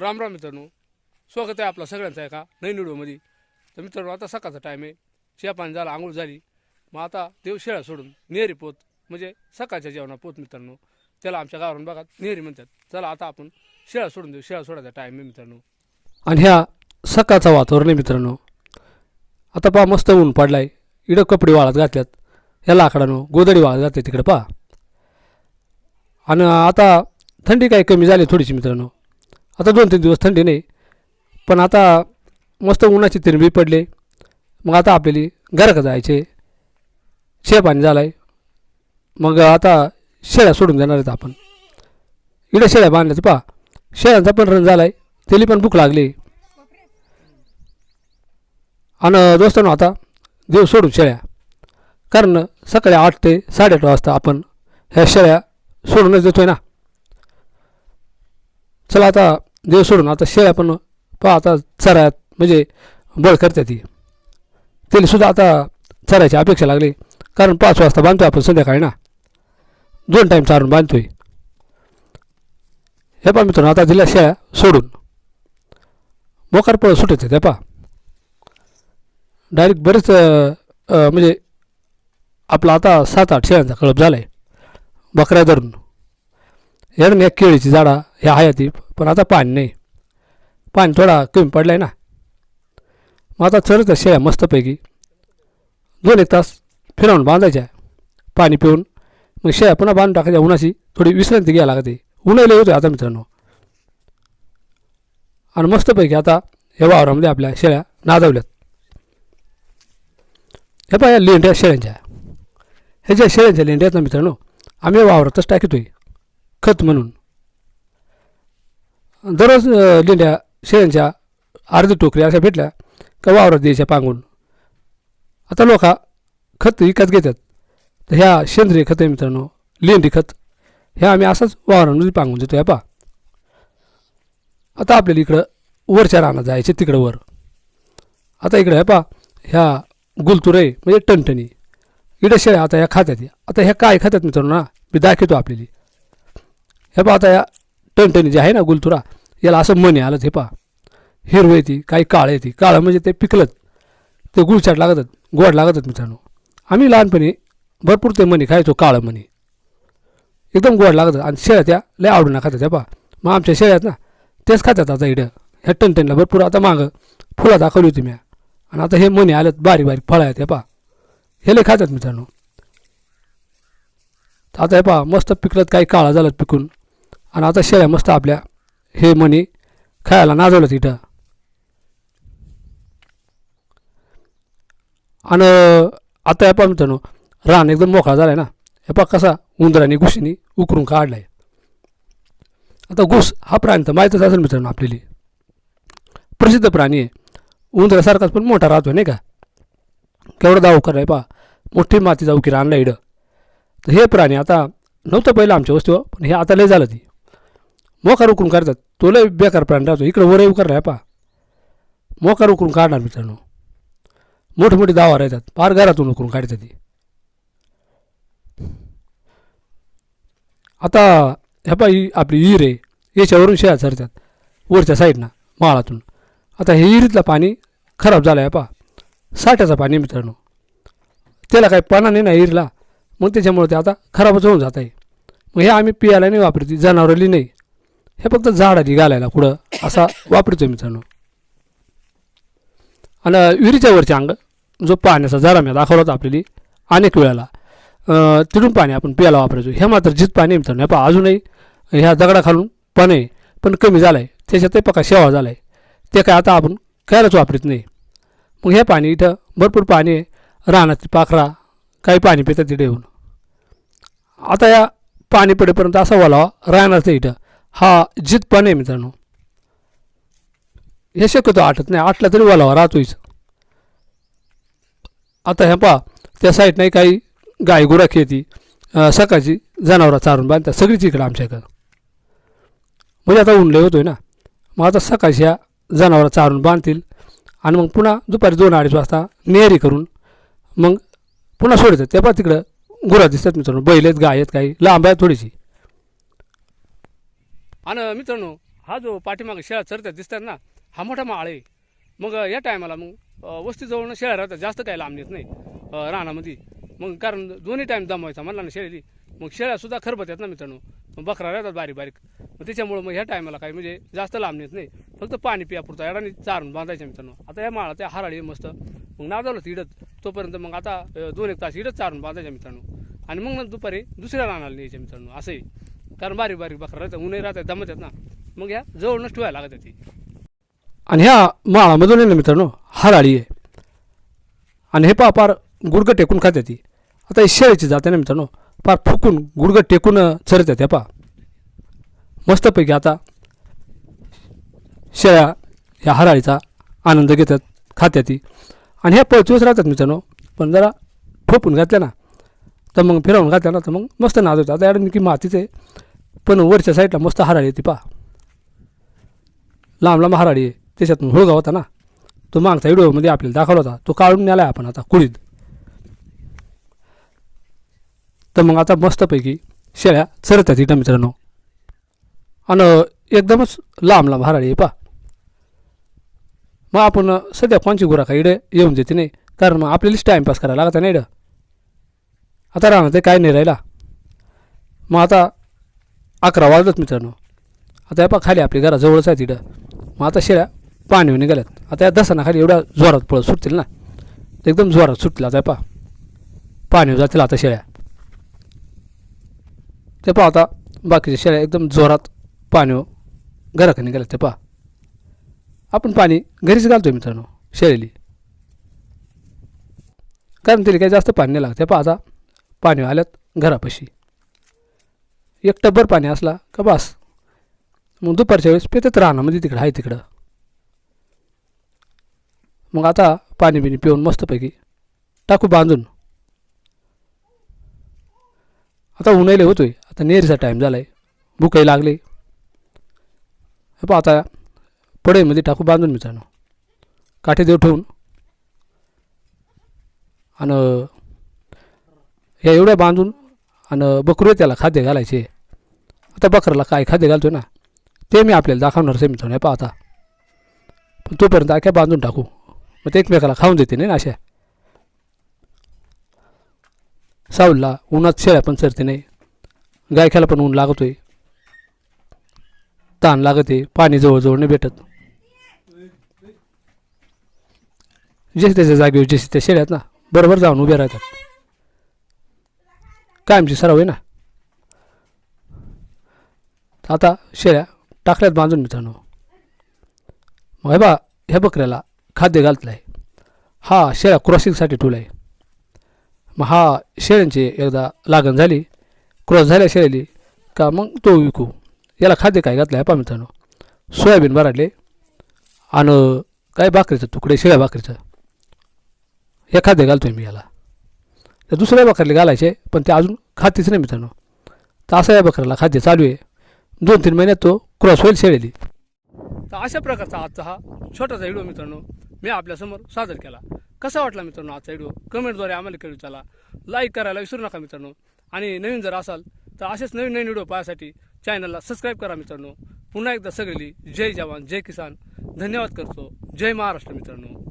राम राम मित्रांनो. स्वागत आहे आपला सगळ्यांचा एका नवीन व्हिडिओमध्ये. तर मित्रांनो आता सकाळचा टाईम आहे. शिया पाणी झाला आंघोळ झाली. मग आता देव शेळा सोडून नेहरी पोत म्हणजे सकाळच्या जेवणा पोत मित्रांनो. त्याला आमच्या गावावरून बघा नेहरी म्हणतात. चला आता आपण शेळा सोडून देऊ. शेळा सोडायचा टाईम आहे मित्रांनो. आणि ह्या सकाळचा वातावरण आहे मित्रांनो. आता पहा मस्त ऊन पडलाय. इडं कपडे वाळत घातल्यात. ह्या लाकडानं गोदडी वाळत घातली तिकडे पहा. आणि आता थंडी काही कमी झाली थोडीशी मित्रांनो. आता दोन तीन दिवस थंडी नाही. पण आता मस्त उन्हाची तिरबी पडले. मग आता आपल्याला घराक जायचे शे पाणी झाला आहे मग आता शेळ्या सोडून देणार आहेत आपण. इकडे शेळ्या बांधल्याचं पहा. शेळ्यांचा पण रन झाला आहे त्याला पण भूक लागली. आणि दोस्तांनो आता देव सोडून शेळ्या. कारण सकाळी आठ ते साडेआठ वाजता आपण ह्या शेळ्या सोडूनच देतोय ना. चला आता देव सोडून आता शेळ्या पण पहा आता चरायात म्हणजे बळ करते ती त्याला सुद्धा आता चरायची अपेक्षा लागली. कारण पाच वाजता बांधतोय आपण संध्याकाळी ना. दोन टाईम चारून बांधतोय. हे पहा मित्रांनो आता दिल्या शेळ्या सोडून. मोकार पळ सुटत हे पहा. डायरेक्ट बरेच म्हणजे आपला आता सात आठ शेळ्यांचा कळप झाला आहे बकऱ्या धरून. यानं या केळीची झाडा ह्या आहे ती पण आता पाणी नाही. पाणी थोडा कमी पडला आहे ना. मग आता चरत शेळ्या मस्तपैकी. दोन एक तास फिरवून बांधायच्या. पाणी पिऊन. मग शेळ्या पुन्हा बांधून टाकायच्या उन्हाची थोडी विश्रांती घ्यायला लागते. उन्हाळी होते आता मित्रांनो. आणि मस्तपैकी आता या वावरामध्ये आपल्या शेळ्या नादवल्यात. हे पहा या लेंड्या शेळ्यांच्या. ह्याच्या शेळ्यांच्या लेंड्यात ना मित्रांनो आम्ही वावरातच टाकतोय. खत म्हणून. दररोज लेंड्या शेळ्यांच्या अर्ध टोकऱ्या अशा भेटल्या का वावरात द्यायच्या पांगून. आता लोक खत विकत घेतात. तर ह्या सेंद्रिय खत आहे मित्रांनो लेंडी खत. ह्या आम्ही असंच वावरामध्ये पांगून देतो ह्या पा आता आपल्याला इकडं वरच्या रानात जायचे तिकडं वर. आता इकडं ह्या पा ह्या गुलतुरे म्हणजे टणटणी. इकडे शेळ्या आता ह्या खात्यात आता ह्या काय खात्यात मित्रांनो ना मी दाखवतो आपल्याला. ह्या पहा आता या टणटणी जे आहे ना गुलतुरा याला असं मणी आलं हे पहा. हिरवं येते काही काळं येते काळं म्हणजे ते पिकलत ते गुळचाट लागतात गोड लागतात मित्रांनो. आम्ही लहानपणी भरपूर ते मणी खायचो काळं मणी एकदम गोड लागतात आणि शेळ्या त्या लय आवडून खातात त्या पहा. मग आमच्या शेळ्यात ना तेच खातात आता इकडं ह्या टणटणीला भरपूर आता मागं फुलं दाखवली होती म्या. आणि आता हे मणी आलेत बारीक बारीक फळं आहेत हे पहा. हे लय खातात मित्रांनो. आता हे पहा मस्त पिकलत काही काळा झालं पिकून. आणि आता शेळ्या मस्त आपल्या. हे मणी खायला नाजवलं इथं आणि आता या पहा मित्रांनो रान एकदम मोकळा झाला आहे ना. हे पहा कसा उंदराने घुशीने उकरून काढला आहे आता घुस हा प्राणी तर माहीतच असेल मित्रांनो आपल्याला. प्रसिद्ध प्राणी आहे. उंदरासारखाच पण मोठा राहतो नाही का? केवढा दावकर आहे पहा. मोठी माती जाऊ की रानला इडं तर हे प्राणी आता नव्हतं पहिलं आमच्या वस्तू पण हे आता लय झालं ती. मोकार उकरून काढतात. तो लय बेकार प्राणी राहतो. इकडं वर उकर पा मोकार उकरून काढणार मित्रांनो. मोठे मोठे दावा राहतात. फार घरातून उकरून काढतात ते. आता ह्या पा आपली विहीर आहे. याच्यावरून शेळ्या सरतात वरच्या साईडनं माळातून. आता हे विहिरीतलं पाणी खराब झालं आहे पा साठ्याचं पाणी मित्रांनो. त्याला काही पाना नाही ना हिरला मग त्याच्यामुळे ते आता खराबच होऊन जात आहे मग हे आम्ही पियाला नाही वापरते जनावरांनी नाही. हे फक्त झाडाची घालायला कुठं असा वापरतो मित्रांनो. आणि विहिरीच्या वरचे अंग जो पाण्याचा जरा मी दाखवला होता आपल्याला अनेक वेळाला. तिथून पाणी आपण प्यायला वापरायचो. हे मात्र जित पाणी आहे मित्रांनो हे पहा अजूनही ह्या दगडाखालून पाणी आहे पण कमी झालं आहे त्याच्यात ते पका शेवा झाला आहे ते काय आता आपण कायलाच वापरत नाही. मग हे पाणी इथं भरपूर पाणी आहे. रानातील पाखरा काही पाणी पितात तिथे येऊन. आता या पाणी पडेपर्यंत असा वलावा राहणार इथं. हा जितपण आहे मित्रांनो. हे शक्यतो आटत नाही. आटला तरी वलावा राहतोच आता ह्या पहा त्या साईडने काही गाय गुराखी खेळती सकाळची जनावरं चारून बांधतात सगळीच इकडं आमच्याकडं म्हणजे आता उंडले होतोय ना. मग आता सकाळची ह्या जनावरं चारून बांधतील आणि मग पुन्हा दुपारी दोन अडीच वाजता नेहरी करून मग पुन्हा सोडतात. ते पहा तिकडं गुरा दिसतात मित्रांनो. बैल आहेत गाय आहेत काही लांब आहेत थोडीशी. आणि मित्रांनो हा जो पाठीमागे शेळ्या चरत्या दिसतात ना हा मोठा माळ आहे. मग या टायमाला मग वस्तीजवळ वस्तीजवळनं शेळ्या राहतात जास्त काही लांब येत नाही रानामध्ये. मग कारण दोन्ही टाईम दमवायचा म्हणला ना शेळी मग शेळ्यासुद्धा खरबत आहेत ना मित्रांनो. मग बकरा राहतात बारीक बारीक मग त्याच्यामुळं मग ह्या टायमाला काय म्हणजे जास्त लांब येत नाही. फक्त पाणी पियापुरता याडाने चारून बांधायच्या मित्रांनो. आता या माळा त्या हराळी मस्त. मग नादावलं इडत. तोपर्यंत मग आता दोन एक तास इडत चारून बांधायच्या मित्रांनो. आणि मग दुपारी दुसऱ्या रानाला न्यायच्या मित्रांनो असंही. कारण बारीक बारीक बकरा राहतात उन्हे राहतात दमत आहेत ना. मग ह्या नष्ट ठेवायला लागत ती आणि ह्या माळामधून आहे ना मित्रांनो हराळी आहे. आणि हे पहा पार गुडगं टेकून खाते ती आता ही शेळीची जाते ना मित्रांनो पार फुकून गुडगं टेकून चरत ह्या पहा. मस्तपैकी आता शेळ्या ह्या हराळीचा आनंद घेतात खात्या ती आणि ह्या पळचूच राहतात मित्रांनो पण जरा ठोपून घातल्या ना. तर मग फिरवून घातल्या ना तर मग मस्त नाद होतं. आता याडून की मातीचे पण वरच्या साईडला मस्त हराळी आहे ती पहा. लांब लांब हराळी आहे. त्याच्यातून हुळगा होता ना. तो मागचा व्हिडिओमध्ये आपल्याला दाखवला होता. तो काढून नेला आपण आता कुळीत तर मग आता मस्तपैकी शेळ्या चरतात इथं मित्रांनो. आणि एकदमच लांब लांब हराळी आहे पा मग आपण सध्या कोणची गुराखा इडं येऊन देते नाही. कारण मग आपल्यालाच टाईमपास करायला लागत नाही इडं आता राहणार ते काय नाही राहिला. मग आता अकरा वाजलंच मित्रांनो. आता या पा खाली आपली घराजवळच आहे तिथं. मग आता शेळ्या पाणी निघाल्यात. आता या दसाना खाली एवढ्या जोरात पळत सुटतील ना? एकदम जोरात सुटतील आता पा. पाणी जातील आता शेळ्या. ते पहा आता बाकीच्या शेळ्या एकदम जोरात पाणी घराकडे निघाल्यात ते पहा आपण पाणी घरीच घालतोय मित्रांनो शेळीली. कारण तिला काही जास्त पाणी नाही लागतं. पहा आता पाणी आल्यात घरापाशी. एक टब्बर पाणी असला का बस? मग दुपारच्या वेळेस पेतच राहणार म्हणजे तिकडं आहे तिकडं. मग आता पाणी बिणी पिऊन मस्तपैकी टाकू बांधून. आता उन्हाळले होतोय आता नेरीचा टाईम झाला आहे भूकही लागली. हे पहा आता पडईमध्ये टाकू बांधून मित्रांनो. काठी देऊ ठेवून. आणि ह्या एवढ्या बांधून आणि बकरू त्याला खाद्य घालायचे. आता बकराला काय खाद्य घालतोय ना ते मी आपल्याला दाखवणार सेमी मित्रांनो पाहता. पण तोपर्यंत अख्या बांधून टाकू. मग ते एकमेकाला खाऊन देते नाही ना अशा? साऊलला उन्हात शेळ्या पण चरते नाही. गायख्याला पण ऊन लागतोय. ताण लागत आहे पाणी जवळजवळ नाही भेटत. जसे त्याच्या जागेवर जसे त्या शेळ्यात ना बरोबर जाऊन उभे राहतात. कायमची सराव आहे ना आता शेळ्या टाकल्यात बांधून मित्रांनो. मग हे बा ह्या बकऱ्याला खाद्य घालतलं आहे हा शेळ्या क्रॉसिंगसाठी ठेवला आहे मग हा शेळ्यांची एकदा लागण झाली क्रॉस झाल्या शेळ्याली का मग तो विकू? याला खाद्य काय घातलं आहे पा मित्रांनो. सोयाबीन भराडले आणि काय भाकरीचं तुकडे शेळ्या भाकरीचं. हे खाद्य घालतो आहे मी याला. तर दुसऱ्या बकऱ्याला घालायचे पण ते अजून खातीच नाही मित्रांनो. तर असा या बकऱ्याला खाद्य चालू आहे. दोन तीन महिन्यात तो क्रॉस होईल शेळेली. तर अशा प्रकारचा आजचा हा छोटासा व्हिडिओ मित्रांनो मी आपल्यासमोर सादर केला. कसा वाटला मित्रांनो आजचा व्हिडिओ? कमेंटद्वारे आम्हाला कळू चला. लाईक करायला विसरू नका मित्रांनो. आणि नवीन जर असाल तर असेच नवीन नवीन व्हिडिओ पाहण्यासाठी चॅनलला सबस्क्राईब करा मित्रांनो. पुन्हा एकदा सगळी जय जवान जय किसान. धन्यवाद करतो. जय महाराष्ट्र मित्रांनो.